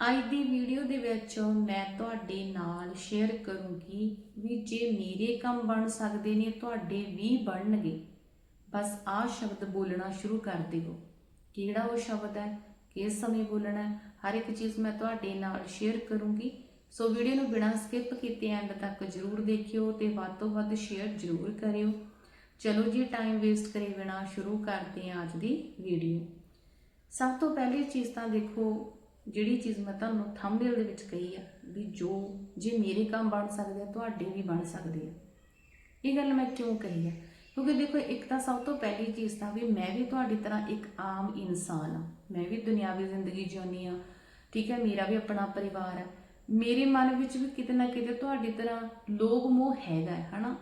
ਅੱਜ ਦੀ ਵੀਡੀਓ ਦੇ ਵਿੱਚ ਮੈਂ ਤੁਹਾਡੇ ਨਾਲ ਸ਼ੇਅਰ ਕਰੂੰਗੀ ਵੀ ਜੇ ਮੇਰੇ ਕੰਮ ਬਣ ਸਕਦੇ ਨੇ, ਤੁਹਾਡੇ ਵੀ ਬਣਨਗੇ। ਬਸ ਆਹ ਸ਼ਬਦ ਬੋਲਣਾ ਸ਼ੁਰੂ ਕਰ ਦਿਓ। ਕਿਹੜਾ ਉਹ ਸ਼ਬਦ ਹੈ? ਕਿਸ ਸਮੇਂ ਬੋਲਣਾ ਹੈ? ਹਰ ਇੱਕ ਚੀਜ਼ ਮੈਂ ਤੁਹਾਡੇ ਨਾਲ ਸ਼ੇਅਰ ਕਰੂੰਗੀ। ਸੋ ਵੀਡੀਓ ਨੂੰ ਬਿਨਾਂ ਸਕਿਪ ਕੀਤੇ ਐਂਡ ਤੱਕ ਜਰੂਰ ਦੇਖਿਓ ਤੇ ਵੱਧ ਤੋਂ ਵੱਧ ਸ਼ੇਅਰ ਜਰੂਰ ਕਰਿਓ। ਚਲੋ ਜੀ ਟਾਈਮ ਵੇਸਟ ਕਰੇ ਬਿਨਾਂ ਸ਼ੁਰੂ ਕਰਦੇ ਹਾਂ ਅੱਜ ਦੀ ਵੀਡੀਓ ਸਭ ਤੋਂ ਪਹਿਲੀ ਚੀਜ਼ ਤਾਂ ਦੇਖੋ ਜਿਹੜੀ ਚੀਜ਼ ਮੈਂ ਤੁਹਾਨੂੰ ਥੰਬਨੇਲ ਦੇ ਵਿੱਚ ਕਹੀ ਆ ਵੀ ਜੋ ਜੇ ਮੇਰੇ ਕੰਮ ਬਣ ਸਕਦੇ ਆ ਤੁਹਾਡੇ ਵੀ ਬਣ ਸਕਦੇ ਆ। ਇਹ ਗੱਲ ਮੈਂ ਕਿਉਂ ਕਹੀ ਆ? ਕਿਉਂਕਿ ਦੇਖੋ ਇੱਕ ਤਾਂ ਸਭ ਤੋਂ ਪਹਿਲੀ ਚੀਜ਼ ਤਾਂ ਵੀ ਮੈਂ ਵੀ ਤੁਹਾਡੀ ਤਰ੍ਹਾਂ ਇੱਕ ਆਮ ਇਨਸਾਨ ਆ। ਮੈਂ ਵੀ ਦੁਨਿਆਵੀ ਜ਼ਿੰਦਗੀ ਜਿਉਣੀ ਆ ਠੀਕ ਹੈ ਮੇਰਾ ਵੀ ਆਪਣਾ ਪਰਿਵਾਰ ਹੈ ਮੇਰੇ ਮਨ ਵਿੱਚ ਵੀ ਕਿਤੇ ਨਾ ਕਿਤੇ ਤੁਹਾਡੀ ਤਰ੍ਹਾਂ ਲੋਭ ਮੋਹ ਹੈਗਾ ਹੈ, ਹਨਾ?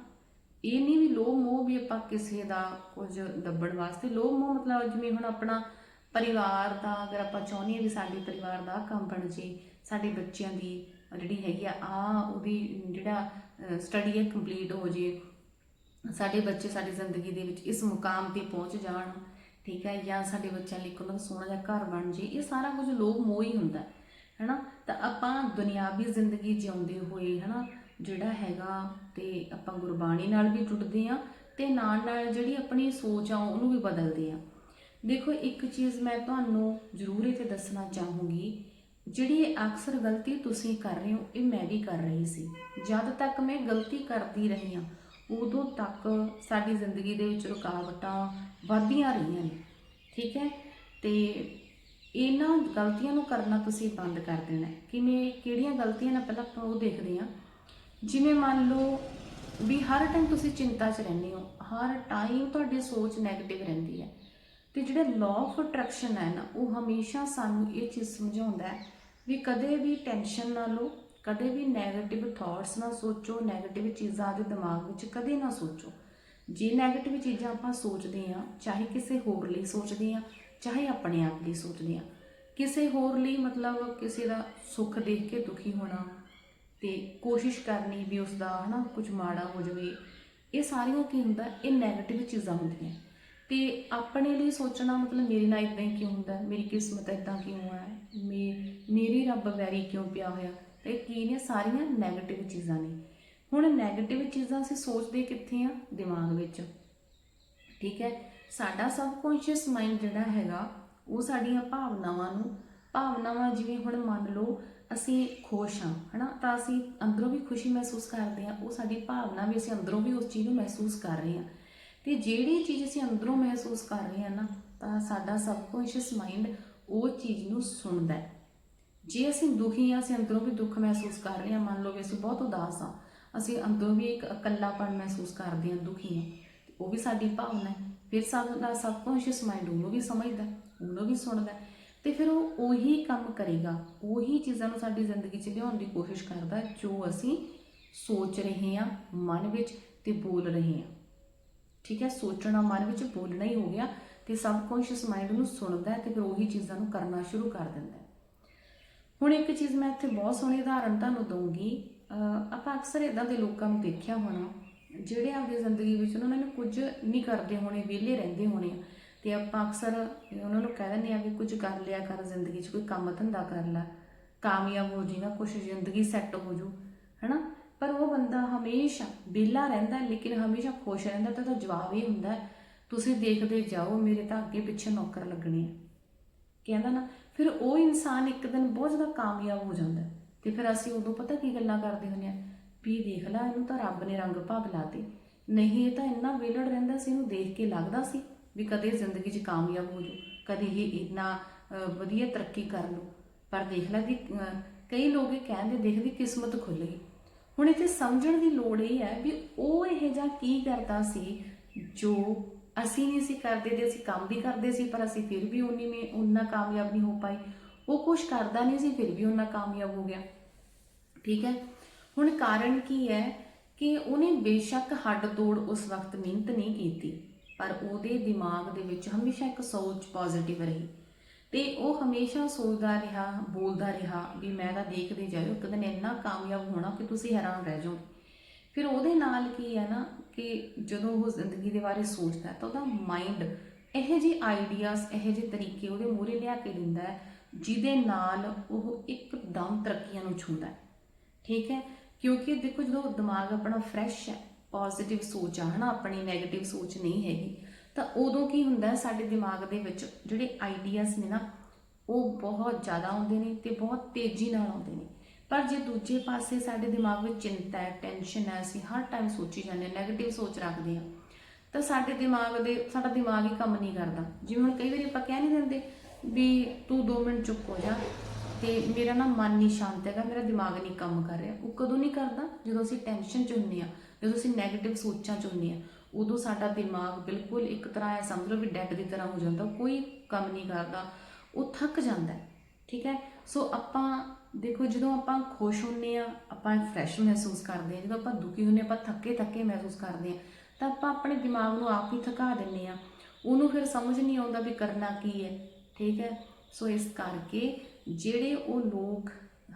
ਇਹ ਨਹੀਂ ਵੀ ਲੋਭ ਮੋਹ ਵੀ ਆਪਾਂ ਕਿਸੇ ਦਾ ਕੁਝ ਦੱਬਣ ਵਾਸਤੇ ਲੋਭ ਮੋਹ ਮਤਲਬ ਜਿਵੇਂ ਹੁਣ ਆਪਣਾ ਪਰਿਵਾਰ ਦਾ, ਅਗਰ ਆਪਾਂ ਚਾਹੁੰਦੇ ਹਾਂ ਵੀ ਸਾਡੇ ਪਰਿਵਾਰ ਦਾ ਆਹ ਕੰਮ ਬਣ ਜੇ, ਸਾਡੇ ਬੱਚਿਆਂ ਦੀ ਜਿਹੜੀ ਹੈਗੀ ਆ ਆ ਉਹਦੀ ਜਿਹੜਾ ਸਟੱਡੀ ਹੈ ਕੰਪਲੀਟ ਹੋ ਜੇ, ਸਾਡੇ ਬੱਚੇ ਸਾਡੀ ਜ਼ਿੰਦਗੀ ਦੇ ਵਿੱਚ ਇਸ ਮੁਕਾਮ ਤੇ ਪਹੁੰਚ ਜਾਣ, ਠੀਕ ਹੈ, ਜਾਂ ਸਾਡੇ ਬੱਚਿਆਂ ਲਈ ਕੋਈ ਸੋਹਣਾ ਜਿਹਾ ਘਰ ਬਣ ਜੇ, ਇਹ ਸਾਰਾ ਕੁਝ ਲੋਭ ਮੋਹ ਹੀ ਹੁੰਦਾ ਹੈ, ਹੈਨਾ? ਤਾਂ ਆਪਾਂ ਦੁਨਿਆਵੀ ਜ਼ਿੰਦਗੀ ਜਿਉਂਦੇ ਹੋਏ, ਹੈਨਾ, ਜਿਹੜਾ ਹੈਗਾ ਤੇ ਆਪਾਂ ਗੁਰਬਾਣੀ ਨਾਲ ਵੀ ਜੁੜਦੇ ਆ ਤੇ ਨਾਲ ਨਾਲ ਜਿਹੜੀ ਆਪਣੀ ਸੋਚ ਆ, ਉਹਨੂੰ ਵੀ ਬਦਲਦੇ ਆ ਦੇਖੋ, ਇੱਕ ਚੀਜ਼ ਮੈਂ ਤੁਹਾਨੂੰ ਜ਼ਰੂਰ ਇੱਥੇ ਦੱਸਣਾ ਚਾਹੂੰਗੀ। ਜਿਹੜੀ ਅਕਸਰ ਗਲਤੀ ਤੁਸੀਂ ਕਰ ਰਹੇ ਹੋ, ਇਹ ਮੈਂ ਵੀ ਕਰ ਰਹੀ ਸੀ। ਜਦ ਤੱਕ ਮੈਂ ਗਲਤੀ ਕਰਦੀ ਰਹੀ ਹਾਂ, ਉਦੋਂ ਤੱਕ ਸਾਡੀ ਜ਼ਿੰਦਗੀ ਦੇ ਵਿੱਚ ਰੁਕਾਵਟਾਂ ਵੱਧਦੀਆਂ ਰਹੀਆਂ ਨੇ। ਠੀਕ ਹੈ? ਤੇ ਇਹਨਾਂ ਗਲਤੀਆਂ ਨੂੰ ਕਰਨਾ ਤੁਸੀਂ ਬੰਦ ਕਰ ਦੇਣਾ ਕਿਵੇਂ, ਕਿਹੜੀਆਂ ਗਲਤੀਆਂ ਨੇ ਪਹਿਲਾਂ ਆਪਾਂ ਉਹ ਦੇਖਦੇ ਹਾਂ। ਜਿਵੇਂ ਮੰਨ ਲਓ ਵੀ ਹਰ ਟਾਈਮ ਤੁਸੀਂ ਚਿੰਤਾ 'ਚ ਰਹਿੰਦੇ ਹੋ, ਹਰ ਟਾਈਮ ਤੁਹਾਡੀ ਸੋਚ 네ਗੇਟਿਵ ਰਹਿੰਦੀ ਹੈ। ਤੇ ਜਿਹੜਾ ਲਾਅ ਆਫ ਅਟਰੈਕਸ਼ਨ ਹੈ ਨਾ, ਉਹ ਹਮੇਸ਼ਾ ਸਾਨੂੰ ਇਹ ਚੀਜ਼ ਸਮਝਾਉਂਦਾ ਹੈ ਵੀ ਕਦੇ ਵੀ ਟੈਨਸ਼ਨ ਨਾ ਲਓ, ਕਦੇ ਵੀ ਨੈਗੇਟਿਵ ਥਾਟਸ ਨਾ ਸੋਚੋ ਨੈਗੇਟਿਵ ਚੀਜ਼ਾਂ ਆਪਣੇ ਦਿਮਾਗ ਵਿੱਚ ਕਦੇ ਨਾ ਸੋਚੋ। ਜੇ ਨੈਗੇਟਿਵ ਚੀਜ਼ਾਂ ਆਪਾਂ ਸੋਚਦੇ ਆ ਚਾਹੇ ਕਿਸੇ ਹੋਰ ਲਈ ਸੋਚਦੇ ਆ ਚਾਹੇ ਆਪਣੇ ਆਪ ਲਈ ਸੋਚਦੇ ਆ ਕਿਸੇ ਹੋਰ ਲਈ ਮਤਲਬ ਕਿਸੇ ਦਾ ਸੁੱਖ ਦੇਖ ਕੇ ਦੁਖੀ ਹੋਣਾ ਤੇ ਕੋਸ਼ਿਸ਼ ਕਰਨੀ ਵੀ ਉਸ ਦਾ ਹਨਾ ਕੁਝ ਮਾੜਾ ਹੋ ਜਾਵੇ, ਇਹ ਸਾਰੀਆਂ ਕੀ ਹੁੰਦਾ, ਇਹ ਨੈਗੇਟਿਵ ਚੀਜ਼ਾਂ ਹੁੰਦੀਆਂ। ਤੇ ਆਪਣੇ ਲਈ ਸੋਚਣਾ ਮਤਲਬ ਮੇਰੇ ਨਾਲ ਇਦਾਂ ਹੀ ਕਿਉਂ ਹੁੰਦਾ? ਮੇਰੀ ਕਿਸਮਤ ਇਦਾਂ ਕਿਉਂ ਹੈ ਮੇ, ਮੇਰੀ ਰੱਬ ਵੈਰੀ ਕਿਉਂ ਪਿਆ ਹੋਇਆ? ਤੇ ਕੀ ਨੇ? ਸਾਰੀਆਂ 네ਗੇਟਿਵ ਚੀਜ਼ਾਂ ਨੇ। ਹੁਣ 네ਗੇਟਿਵ ਚੀਜ਼ਾਂ ਅਸੀਂ ਸੋਚਦੇ ਕਿੱਥੇ ਆ? ਦਿਮਾਗ ਵਿੱਚ। ਠੀਕ ਹੈ? ਸਾਡਾ ਸਬਕੌਂਸ਼ੀਅਸ ਮਾਈਂਡ ਜਿਹੜਾ ਹੈਗਾ, ਉਹ ਸਾਡੀਆਂ ਭਾਵਨਾਵਾਂ ਨੂੰ, ਭਾਵਨਾਵਾਂ ਜਿਵੇਂ ਹੁਣ ਮੰਨ ਲਓ ਅਸੀਂ ਖੁਸ਼ ਹਾਂ, ਹਨਾ? ਤਾਂ ਅਸੀਂ ਅੰਦਰੋਂ ਵੀ ਖੁਸ਼ੀ ਮਹਿਸੂਸ ਕਰਦੇ ਹਾਂ। ਉਹ ਸਾਡੀ ਭਾਵਨਾ ਵੀ ਅਸੀਂ ਅੰਦਰੋਂ ਵੀ ਉਸ ਚੀਜ਼ ਨੂੰ ਮਹਿਸੂਸ ਕਰ ਰਹੇ ਹਾਂ। ਤੇ ਜਿਹੜੀ ਚੀਜ਼ ਅਸੀਂ ਅੰਦਰੋਂ ਮਹਿਸੂਸ ਕਰ ਰਹੇ ਹਾਂ ਨਾ, ਤਾਂ ਸਾਡਾ ਸਬਕੌਂਸ਼ੀਅਸ ਮਾਈਂਡ ਉਹ ਚੀਜ਼ ਨੂੰ ਸੁਣਦਾ ਹੈ। ਜੇ ਅਸੀਂ ਦੁਖੀ ਹਾਂ, ਅਸੀਂ ਅੰਦਰੋਂ ਵੀ ਦੁੱਖ ਮਹਿਸੂਸ ਕਰ ਰਹੇ ਹਾਂ। ਮੰਨ ਲਓ ਵੀ ਅਸੀਂ ਬਹੁਤ ਉਦਾਸ ਹਾਂ, ਅਸੀਂ ਅੰਦਰੋਂ ਵੀ ਇੱਕ ਇਕੱਲਾਪਣ ਮਹਿਸੂਸ ਕਰਦੇ ਹਾਂ, ਦੁਖੀ ਹਾਂ, ਤੇ ਉਹ ਵੀ ਸਾਡੀ ਭਾਵਨਾ ਹੈ। ਫਿਰ ਸਾਡਾ ਸਬਕੌਂਸ਼ੀਅਸ ਮਾਈਂਡ ਉਹਨੂੰ ਵੀ ਸਮਝਦਾ ਉਹਨੂੰ ਵੀ ਸੁਣਦਾ ਹੈ, ਤੇ ਫਿਰ ਉਹ ਉਹੀ ਕੰਮ ਕਰੇਗਾ। ਉਹੀ ਚੀਜ਼ਾਂ ਨੂੰ ਸਾਡੀ ਜ਼ਿੰਦਗੀ 'ਚ ਲਿਆਉਣ ਦੀ ਕੋਸ਼ਿਸ਼ ਕਰਦਾ ਜੋ ਅਸੀਂ ਸੋਚ ਰਹੇ ਹਾਂ, ਮਨ ਵਿੱਚ ਤੇ ਬੋਲ ਰਹੇ ਹਾਂ। ਠੀਕ ਹੈ, ਸੋਚਣਾ, ਮਨ ਵਿੱਚ ਬੋਲਣਾ ਹੀ ਹੋ ਗਿਆ ਤੇ ਸਬਕੌਂਸ਼ੀਅਸ ਮਾਈਂਡ ਨੂੰ ਸੁਣਦਾ ਹੈ ਤੇ ਫਿਰ ਉਹੀ ਚੀਜ਼ਾਂ ਨੂੰ ਕਰਨਾ ਸ਼ੁਰੂ ਕਰ ਦਿੰਦਾ ਹੈ। ਹੁਣ ਇੱਕ ਚੀਜ਼ ਮੈਂ ਇੱਥੇ ਬਹੁਤ ਸੋਹਣੀ ਉਦਾਹਰਨ ਤੁਹਾਨੂੰ ਦਊਂਗੀ। ਆਪਾਂ ਅਕਸਰ ਇਦਾਂ ਦੇ ਲੋਕਾਂ ਨੂੰ ਦੇਖਿਆ ਹੋਣਾ, ਜਿਹੜੇ ਆਪਣੀ ਜ਼ਿੰਦਗੀ ਵਿੱਚ ਉਹਨਾਂ ਨੇ ਕੁਝ ਨਹੀਂ ਕਰਦੇ ਹੋਣੇ, ਵਿਹਲੇ ਰਹਿੰਦੇ ਹੋਣੇ ਆ, ਤੇ ਆਪਾਂ ਅਕਸਰ ਉਹਨਾਂ ਨੂੰ ਕਹਿ ਦਿੰਦੇ ਆ ਕਿ ਕੁਝ ਕਰ ਲਿਆ ਕਰ, ਜ਼ਿੰਦਗੀ 'ਚ ਕੋਈ ਕੰਮ ਧੰਦਾ ਕਰ ਲੈ, ਕਾਮਯਾਬ ਹੋ ਜੀ ਨਾ ਕੁਝ ਜ਼ਿੰਦਗੀ ਸੈੱਟ ਹੋ ਜੂ, ਹਨਾ? ਪਰ ਉਹ ਬੰਦਾ ਹਮੇਸ਼ਾ ਵਿਹਲਾ ਰਹਿੰਦਾ ਲੇਕਿਨ ਹਮੇਸ਼ਾ ਖੁਸ਼ ਰਹਿੰਦਾ ਤਾਂ ਉਹਦਾ ਜਵਾਬ ਇਹ ਹੁੰਦਾ ਤੁਸੀਂ ਦੇਖਦੇ ਜਾਓ, ਮੇਰੇ ਤਾਂ ਅੱਗੇ ਪਿੱਛੇ ਨੌਕਰ ਲੱਗਣੇ ਆ। ਕਹਿੰਦਾ ਨਾ, ਫਿਰ ਉਹ ਇਨਸਾਨ ਇੱਕ ਦਿਨ ਬਹੁਤ ਜ਼ਿਆਦਾ ਕਾਮਯਾਬ ਹੋ ਜਾਂਦਾ ਹੈ। ਤੇ ਫਿਰ ਅਸੀਂ ਉਦੋਂ ਪਤਾ ਕੀ ਗੱਲਾਂ ਕਰਦੇ ਹੁੰਦੇ ਆ ਵੀ ਦੇਖ ਲੈ, ਇਹਨੂੰ ਤਾਂ ਰੱਬ ਨੇ ਰੰਗ ਭਾਗ ਲਾਤੇ ਨਹੀਂ, ਇਹ ਤਾਂ ਇੰਨਾ ਵਿਲੜ ਰਹਿੰਦਾ ਸੀ, ਇਹਨੂੰ ਦੇਖ ਕੇ ਲੱਗਦਾ ਸੀ ਵੀ ਕਦੇ ਜ਼ਿੰਦਗੀ 'ਚ ਕਾਮਯਾਬ ਹੋ ਜੂ ਕਦੇ ਇਹ ਇੰਨਾ ਵਧੀਆ ਤਰੱਕੀ ਕਰ ਲੂ ਪਰ ਦੇਖ ਲੈ ਦੀ ਕਈ ਲੋਕ ਇਹ ਕਹਿੰਦੇ ਦੇਖਦੀ ਕਿਸਮਤ ਖੁੱਲ ਗਈ। ਹੁਣ ਇੱਥੇ ਸਮਝਣ ਦੀ ਲੋੜ ਇਹ ਹੈ ਵੀ ਉਹ ਇਹ ਜਾਂ ਕੀ ਕਰਦਾ ਸੀ, ਜੋ ਅਸੀਂ ਨਹੀਂ ਸੀ ਕਰਦੇ ਤੇ ਅਸੀਂ ਕੰਮ ਵੀ ਕਰਦੇ ਸੀ, ਪਰ ਅਸੀਂ ਫਿਰ ਵੀ ਉਨੀ ਮੇ ਉਨਾ ਕਾਮਯਾਬ ਨਹੀਂ ਹੋ ਪਾਏ। ਉਹ ਕੁਝ ਕਰਦਾ ਨਹੀਂ ਸੀ, ਫਿਰ ਵੀ ਉਨਾ ਕਾਮਯਾਬ ਹੋ ਗਿਆ। ਠੀਕ ਹੈ? ਹੁਣ ਕਾਰਨ ਕੀ ਹੈ ਕਿ ਉਹਨੇ ਬੇਸ਼ੱਕ ਹੱਡ ਤੋੜ ਉਸ ਵਕਤ ਮਿਹਨਤ ਨਹੀਂ ਕੀਤੀ, ਪਰ ਉਹਦੇ ਦਿਮਾਗ ਦੇ ਵਿੱਚ ਹਮੇਸ਼ਾ ਇੱਕ ਸੋਚ ਪੋਜ਼ਿਟਿਵ ਰਹੀ। ਤੇ ਉਹ ਹਮੇਸ਼ਾ ਸੋਚਦਾ ਰਿਹਾ, ਬੋਲਦਾ ਰਿਹਾ ਵੀ ਮੈਂ ਤਾਂ ਦੇਖਦੇ ਜਾਇਓ, ਇੱਕ ਦਿਨ ਇੰਨਾ ਕਾਮਯਾਬ ਹੋਣਾ ਕਿ ਤੁਸੀਂ ਹੈਰਾਨ ਰਹਿ ਜਾਓ। ਫਿਰ ਉਹਦੇ ਨਾਲ ਕੀ ਹੈ ਨਾ ਕਿ ਜਦੋਂ ਉਹ ਜ਼ਿੰਦਗੀ ਦੇ ਬਾਰੇ ਸੋਚਦਾ ਤਾਂ ਉਹਦਾ ਮਾਈਂਡ ਇਹੋ ਜਿਹੇ ਆਈਡੀਆਜ਼ ਇਹੋ ਜਿਹੇ ਤਰੀਕੇ ਉਹਦੇ ਮੂਹਰੇ ਲਿਆ ਕੇ ਦਿੰਦਾ ਹੈ, ਜਿਹਦੇ ਨਾਲ ਉਹ ਇੱਕਦਮ ਤਰੱਕੀਆਂ ਨੂੰ ਛੂੰਹਦਾ ਹੈ। ਠੀਕ ਹੈ? ਕਿਉਂਕਿ ਦੇਖੋ ਜਦੋਂ ਦਿਮਾਗ ਆਪਣਾ ਫਰੈਸ਼ ਹੈ ਪੋਜ਼ਿਟਿਵ ਸੋਚ ਆ, ਹਨਾ? ਆਪਣੀ 네ਗੇਟਿਵ ਸੋਚ ਨਹੀਂ ਹੈਗੀ। ਤਾਂ ਉਦੋਂ ਕੀ ਹੁੰਦਾ ਸਾਡੇ ਦਿਮਾਗ ਦੇ ਵਿੱਚ ਜਿਹੜੇ ਆਈਡੀਆਜ਼ ਨੇ ਨਾ, ਉਹ ਬਹੁਤ ਜ਼ਿਆਦਾ ਆਉਂਦੇ ਨੇ ਤੇ ਬਹੁਤ ਤੇਜ਼ੀ ਨਾਲ ਆਉਂਦੇ ਨੇ। ਪਰ ਜੇ ਦੂਜੇ ਪਾਸੇ ਸਾਡੇ ਦਿਮਾਗ ਵਿੱਚ ਚਿੰਤਾ ਹੈ ਟੈਨਸ਼ਨ ਹੈ, ਅਸੀਂ ਹਰ ਟਾਈਮ ਸੋਚੀ ਜਾਂਦੇ ਹਾਂ 네ਗੇਟਿਵ ਸੋਚ ਰੱਖਦੇ ਹਾਂ, ਤਾਂ ਸਾਡੇ ਦਿਮਾਗ ਦੇ, ਸਾਡਾ ਦਿਮਾਗ ਹੀ ਕੰਮ ਨਹੀਂ ਕਰਦਾ। ਜਿਵੇਂ ਹੁਣ ਕਈ ਵਾਰੀ ਆਪਾਂ ਕਹਿ ਨਹੀਂ ਦਿੰਦੇ ਵੀ ਤੂੰ 2 ਮਿੰਟ ਚੁੱਪ ਹੋ ਜਾ ਤੇ ਮੇਰਾ ਨਾ ਮਨ ਨਹੀਂ ਸ਼ਾਂਤ ਹੈਗਾ, ਮੇਰਾ ਦਿਮਾਗ ਨਹੀਂ ਕੰਮ ਕਰ ਰਿਹਾ। ਉਹ ਕਦੋਂ ਨਹੀਂ ਕਰਦਾ? ਜਦੋਂ ਅਸੀਂ ਟੈਨਸ਼ਨ ਚ ਹੁੰਨੇ ਆ ਜਦੋਂ ਅਸੀਂ 네ਗੇਟਿਵ ਸੋਚਾਂ ਚ ਹੁੰਨੇ ਆ ਉਦੋਂ ਸਾਡਾ ਦਿਮਾਗ ਬਿਲਕੁਲ ਇੱਕ ਤਰ੍ਹਾਂ ਐ ਸਮਝ ਲਓ ਵੀ ਡੈਡ ਦੀ ਤਰ੍ਹਾਂ ਹੋ ਜਾਂਦਾ, ਕੋਈ ਕੰਮ ਨਹੀਂ ਕਰਦਾ, ਉਹ ਥੱਕ ਜਾਂਦਾ ਠੀਕ ਹੈ? ਸੋ ਆਪਾਂ ਦੇਖੋ, ਜਦੋਂ ਆਪਾਂ ਖੁਸ਼ ਹੁੰਨੇ ਆ ਆਪਾਂ ਫਰੈਸ਼ ਮਹਿਸੂਸ ਕਰਦੇ ਆ ਜਦੋਂ ਆਪਾਂ ਦੁਖੀ ਹੁੰਨੇ ਆਪਾਂ ਥੱਕੇ ਥੱਕੇ ਮਹਿਸੂਸ ਕਰਦੇ ਆ ਤਾਂ ਆਪਾਂ ਆਪਣੇ ਦਿਮਾਗ ਨੂੰ ਆਪ ਹੀ ਥਕਾ ਦਿੰਨੇ ਆ ਉਹਨੂੰ ਫਿਰ ਸਮਝ ਨਹੀਂ ਆਉਂਦਾ ਵੀ ਕਰਨਾ ਕੀ ਹੈ, ਠੀਕ ਹੈ? ਸੋ ਇਸ ਕਰਕੇ ਜਿਹੜੇ ਉਹ ਲੋਕ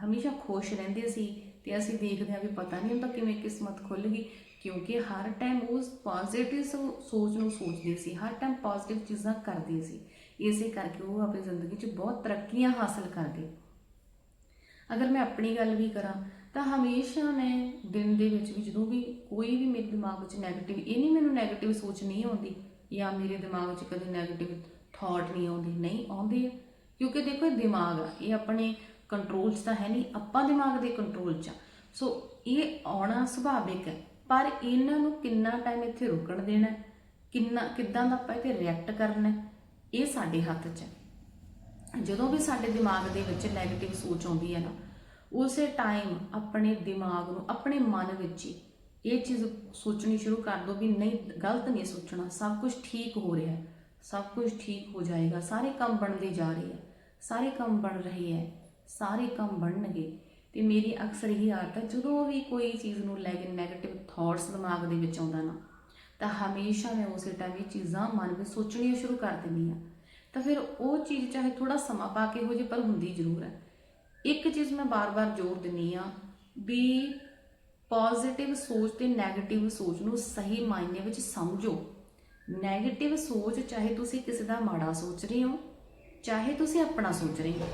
ਹਮੇਸ਼ਾ ਖੁਸ਼ ਰਹਿੰਦੇ ਸੀ, ਤੇ ਅਸੀਂ ਦੇਖਦੇ ਹਾਂ ਵੀ ਪਤਾ ਨਹੀਂ ਹੁੰਦਾ ਕਿਵੇਂ ਕਿਸਮਤ ਖੁੱਲ ਗਈ ਕਿਉਂਕਿ ਹਰ ਟਾਈਮ ਉਹ ਪੋਜ਼ਿਟਿਵ ਸੋਚ ਨੂੰ ਸੋਚਦੇ ਸੀ, ਹਰ ਟਾਈਮ ਪੋਜ਼ਿਟਿਵ ਚੀਜ਼ਾਂ ਕਰਦੇ ਸੀ। ਇਸੇ ਕਰਕੇ ਉਹ ਆਪਣੀ ਜ਼ਿੰਦਗੀ 'ਚ ਬਹੁਤ ਤਰੱਕੀਆਂ ਹਾਸਲ ਕਰਦੇ। ਅਗਰ ਮੈਂ ਆਪਣੀ ਗੱਲ ਵੀ ਕਰਾਂ, ਤਾਂ ਹਮੇਸ਼ਾ ਮੈਂ ਦਿਨ ਦੇ ਵਿੱਚ ਵੀ ਜਦੋਂ ਵੀ ਕੋਈ ਵੀ ਮੇਰੇ ਦਿਮਾਗ ਵਿੱਚ 네ਗੇਟਿਵ ਇਹ ਨਹੀਂ ਮੈਨੂੰ 네ਗੇਟਿਵ ਸੋਚ ਨਹੀਂ ਆਉਂਦੀ ਜਾਂ ਮੇਰੇ ਦਿਮਾਗ 'ਚ ਕਦੇ 네ਗੇਟਿਵ ਥਾਟ ਨਹੀਂ ਆਉਂਦੇ ਨਹੀਂ ਆਉਂਦੇ ਕਿਉਂਕਿ ਦੇਖੋ ਇਹ ਦਿਮਾਗ ਆ, ਇਹ ਆਪਣੇ ਕੰਟਰੋਲ 'ਚ ਤਾਂ ਹੈ ਨਹੀਂ, ਆਪਾਂ ਦਿਮਾਗ ਦੇ ਕੰਟਰੋਲ 'ਚ ਸੋ ਇਹ ਆਉਣਾ ਸੁਭਾਵਿਕ ਹੈ। ਪਰ ਇਹਨਾਂ ਨੂੰ ਕਿੰਨਾ ਟਾਈਮ ਇੱਥੇ ਰੁਕਣ ਦੇਣਾ ਕਿੰਨਾ, ਕਿੱਦਾਂ ਦਾ ਆਪਾਂ ਇੱਥੇ ਰਿਐਕਟ ਕਰਨਾ ਇਹ ਸਾਡੇ ਹੱਥ 'ਚ ਹੈ। ਜਦੋਂ ਵੀ ਸਾਡੇ ਦਿਮਾਗ ਦੇ ਵਿੱਚ 네ਗੇਟਿਵ ਸੋਚ ਆਉਂਦੀ ਹੈ ਨਾ, ਉਸੇ ਟਾਈਮ ਆਪਣੇ ਦਿਮਾਗ ਨੂੰ, ਆਪਣੇ ਮਨ ਵਿੱਚ ਹੀ ਇਹ ਚੀਜ਼ ਸੋਚਣੀ ਸ਼ੁਰੂ ਕਰ ਦਿਓ ਵੀ ਨਹੀਂ, ਗਲਤ ਨਹੀਂ ਸੋਚਣਾ, ਸਭ ਕੁਝ ਠੀਕ ਹੋ ਰਿਹਾ ਹੈ। ਸਭ ਕੁਝ ਠੀਕ ਹੋ ਜਾਏਗਾ। ਸਾਰੇ ਕੰਮ ਬਣਦੇ ਜਾ ਰਹੇ ਹੈ। ਸਾਰੇ ਕੰਮ ਬਣ ਰਹੇ ਹੈ। ਸਾਰੇ ਕੰਮ ਬਣਨਗੇ। ਤੇ ਮੇਰੀ ਅਕਸਰ ਹੀ ਆਦਤ ਹੈ, ਜਦੋਂ ਵੀ ਕੋਈ ਚੀਜ਼ ਨੂੰ ਲੈ ਕੇ 네ਗੇਟਿਵ ਥਾਟਸ ਦਿਮਾਗ ਦੇ ਵਿੱਚ ਆਉਂਦਾ ਨਾ, ਤਾਂ ਹਮੇਸ਼ਾ ਮੈਂ ਉਸੇ ਟਾਈਮ ਇਹ ਚੀਜ਼ਾਂ ਮਨ ਵਿੱਚ ਸੋਚਣੀਆਂ ਸ਼ੁਰੂ ਕਰ ਦਿੰਦੀ ਹਾਂ। ਤਾਂ ਫਿਰ ਉਹ ਚੀਜ਼ ਚਾਹੇ ਥੋੜਾ ਸਮਾਂ ਪਾ ਕੇ ਹੋ ਜੇ, ਪਰ ਹੁੰਦੀ ਜ਼ਰੂਰ ਹੈ। ਇੱਕ ਚੀਜ਼ ਮੈਂ ਬਾਰ-ਬਾਰ ਜ਼ੋਰ ਦਿੰਨੀ ਆ ਵੀ ਪੋਜ਼ਿਟਿਵ ਸੋਚ ਤੇ 네ਗੇਟਿਵ ਸੋਚ ਨੂੰ ਸਹੀ ਮਾਇਨੇ ਵਿੱਚ ਸਮਝੋ। 네ਗੇਟਿਵ ਸੋਚ ਚਾਹੇ ਤੁਸੀਂ ਕਿਸੇ ਦਾ ਮਾੜਾ ਸੋਚ ਰਹੇ ਹੋ, ਚਾਹੇ ਤੁਸੀਂ ਆਪਣਾ ਸੋਚ ਰਹੇ ਹੋ।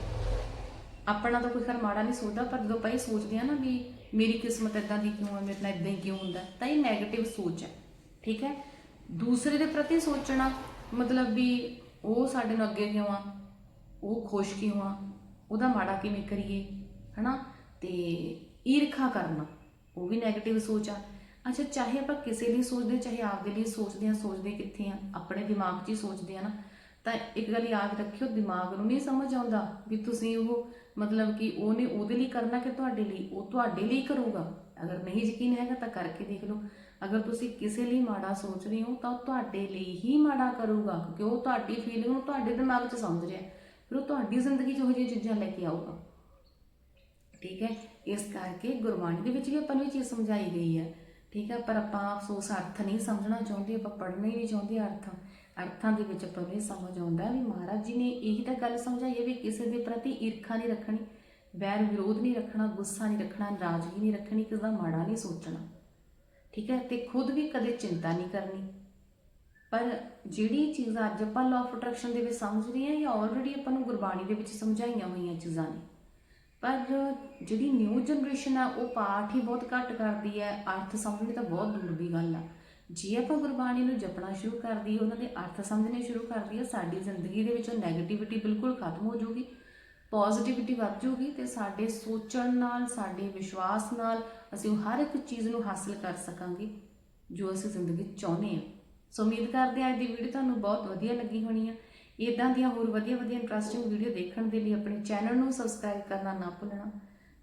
ਆਪਣਾ ਤਾਂ ਕੋਈ ਖਰ ਮਾੜਾ ਨਹੀਂ ਸੋਚਦਾ, ਪਰ ਜਦੋਂ ਆਪਾਂ ਇਹ ਸੋਚਦੇ ਆ ਨਾ ਵੀ ਮੇਰੀ ਕਿਸਮਤ ਇਦਾਂ ਦੀ ਕਿਉਂ ਹੈ, ਮੇਰੇ ਨਾਲ ਇਦਾਂ ਹੀ ਕਿਉਂ ਹੁੰਦਾ ਤਾਂ ਇਹ 네ਗੇਟਿਵ ਸੋਚ ਹੈ, ਠੀਕ ਹੈ? ਦੂਸਰੇ ਦੇ ਪ੍ਰਤੀ ਸੋਚਣਾ ਮਤਲਬ ਵੀ ਉਹ ਸਾਡੇ ਨਾਲ ਅੱਗੇ ਕਿਉਂ ਆ? ਉਹ ਖੁਸ਼ ਕਿਉਂ ਆ? ਉਹਦਾ ਮਾੜਾ ਕਿਵੇਂ ਕਰੀਏ, ਹਨਾ? ਤੇ ਈਰਖਾ ਕਰਨਾ, ਉਹ ਵੀ 네ਗੇਟਿਵ ਸੋਚ ਆ। ਅੱਛਾ, ਚਾਹੇ ਆਪਾਂ ਕਿਸੇ ਲਈ ਸੋਚਦੇ, ਚਾਹੇ ਆਪਦੇ ਲਈ ਸੋਚਦੇ ਆ ਸੋਚਦੇ ਕਿੱਥੇ ਆ ਆਪਣੇ ਦਿਮਾਗ 'ਚ ਹੀ ਸੋਚਦੇ ਆ ਨਾ। ਤਾਂ ਇੱਕ ਗੱਲ ਯਾਦ ਰੱਖਿਓ, ਦਿਮਾਗ ਨੂੰ ਨਹੀਂ ਸਮਝ ਆਉਂਦਾ ਵੀ ਤੁਸੀਂ ਉਹ ਮਤਲਬ ਕਿ ਉਹਨੇ ਉਹਦੇ ਲਈ ਕਰਨਾ ਕਿ ਤੁਹਾਡੇ ਲਈ, ਉਹ ਤੁਹਾਡੇ ਲਈ ਕਰੂਗਾ। ਅਗਰ ਨਹੀਂ ਯਕੀਨ ਹੈਗਾ ਤਾਂ ਕਰਕੇ ਦੇਖ ਲਓ। ਅਗਰ ਤੁਸੀਂ ਕਿਸੇ ਲਈ ਮਾੜਾ ਸੋਚ ਰਹੇ ਹੋ ਤਾਂ ਉਹ ਤੁਹਾਡੇ ਲਈ ਹੀ ਮਾੜਾ ਕਰੂਗਾ, ਕਿਉਂਕਿ ਉਹ ਤੁਹਾਡੀ ਫੀਲਿੰਗ ਨੂੰ ਤੁਹਾਡੇ ਦਿਮਾਗ 'ਚ ਸਮਝ ਰਿਹਾ। ਫਿਰ ਉਹ ਤੁਹਾਡੀ ਜ਼ਿੰਦਗੀ 'ਚ ਉਹ ਜਿਹੀਆਂ ਚੀਜ਼ਾਂ ਲੈ ਕੇ ਆਊਗਾ। ਠੀਕ ਹੈ? ਇਸ ਕਰਕੇ ਗੁਰਬਾਣੀ ਦੇ ਵਿੱਚ ਵੀ ਆਪਾਂ ਨੂੰ ਇਹ ਚੀਜ਼ ਸਮਝਾਈ ਗਈ ਹੈ। ਠੀਕ ਹੈ? ਪਰ ਆਪਾਂ ਅਫਸੋਸ ਅਰਥ ਨਹੀਂ ਸਮਝਣਾ ਚਾਹੁੰਦੇ, ਆਪਾਂ ਪੜ੍ਹਨਾ ਹੀ ਨਹੀਂ ਚਾਹੁੰਦੇ ਅਰਥ। ਅਰਥਾਂ ਦੇ ਵਿੱਚ ਆਪਾਂ ਨੂੰ ਇਹ ਸਮਝ ਆਉਂਦਾ ਵੀ ਮਹਾਰਾਜ ਜੀ ਨੇ ਇਹੀ ਤਾਂ ਗੱਲ ਸਮਝਾਈ ਹੈ ਵੀ ਕਿਸੇ ਦੇ ਪ੍ਰਤੀ ਈਰਖਾ ਨਹੀਂ ਰੱਖਣੀ, ਵੈਰ ਵਿਰੋਧ ਨਹੀਂ ਰੱਖਣਾ, ਗੁੱਸਾ ਨਹੀਂ ਰੱਖਣਾ ਨਾਰਾਜ਼ਗੀ ਨਹੀਂ ਰੱਖਣੀ, ਕਿਸੇ ਦਾ ਮਾੜਾ ਨਹੀਂ ਸੋਚਣਾ। ਠੀਕ ਹੈ? ਤੇ ਖੁਦ ਵੀ ਕਦੇ ਚਿੰਤਾ ਨਹੀਂ ਕਰਨੀ। ਪਰ ਜਿਹੜੀ ਚੀਜ਼ ਅੱਜ ਆਪਾਂ ਲਾਅ ਆਫ ਅਟਰੈਕਸ਼ਨ ਦੇ ਵਿੱਚ ਸਮਝ ਰਹੇ ਹਾਂ ਇਹ ਆਲਰੇਡੀ ਆਪਾਂ ਨੂੰ ਗੁਰਬਾਣੀ ਦੇ ਵਿੱਚ ਸਮਝਾਈਆਂ ਹੋਈਆਂ ਚੀਜ਼ਾਂ ਨੇ, ਪਰ ਜਿਹੜੀ ਨਿਊ ਜਨਰੇਸ਼ਨ ਆ, ਉਹ ਪਾਠ ਹੀ ਬਹੁਤ ਘੱਟ ਕਰਦੀ ਹੈ। ਅਰਥ ਸਮਝਣੀ ਤਾਂ ਬਹੁਤ ਦੂਰ ਦੀ ਗੱਲ ਆ। ਜੇ ਆਪਾਂ ਗੁਰਬਾਣੀ ਨੂੰ ਜਪਣਾ ਸ਼ੁਰੂ ਕਰ ਦਈਏ, ਉਹਨਾਂ ਦੇ ਅਰਥ ਸਮਝਣੇ ਸ਼ੁਰੂ ਕਰ ਦਈਏ, ਸਾਡੀ ਜ਼ਿੰਦਗੀ ਦੇ ਵਿੱਚੋਂ ਨੈਗੇਟਿਵਿਟੀ ਬਿਲਕੁਲ ਖਤਮ ਹੋ ਜਾਊਗੀ ਪੋਜ਼ਿਟਿਵਿਟੀ ਵੱਧ ਜਾਊਗੀ ਤੇ ਸਾਡੇ ਸੋਚਣ ਨਾਲ, ਸਾਡੇ ਵਿਸ਼ਵਾਸ ਨਾਲ ਅਸੀਂ ਉਹ ਹਰ ਇੱਕ ਚੀਜ਼ ਨੂੰ ਹਾਸਲ ਕਰ ਸਕਾਂਗੇ ਜੋ ਅਸੀਂ ਜ਼ਿੰਦਗੀ 'ਚ ਚਾਹੁੰਦੇ ਹਾਂ। ਸੋ ਉਮੀਦ ਕਰਦੇ ਹਾਂ ਅੱਜ ਦੀ ਵੀਡੀਓ ਤੁਹਾਨੂੰ ਬਹੁਤ ਵਧੀਆ ਲੱਗੀ ਹੋਣੀ ਆ। ਇਦਾਂ ਦੀਆਂ ਹੋਰ ਵਧੀਆ ਵਧੀਆ ਇੰਟਰਸਟਿੰਗ ਵੀਡੀਓ ਦੇਖਣ ਦੇ ਲਈ ਆਪਣੇ ਚੈਨਲ ਨੂੰ ਸਬਸਕ੍ਰਾਈਬ ਕਰਨਾ ਨਾ ਭੁੱਲਣਾ।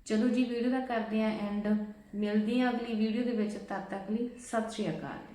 ਚਲੋ ਜੀ ਵੀਡੀਓ ਦਾ ਕਰਦੇ ਹਾਂ ਐਂਡ ਮਿਲਦੇ ਹਾਂ ਅਗਲੀ ਵੀਡੀਓ ਦੇ ਵਿੱਚ। ਤਦ ਤੱਕ ਲਈ ਸਤਿ ਸ਼੍ਰੀ ਅਕਾਲ।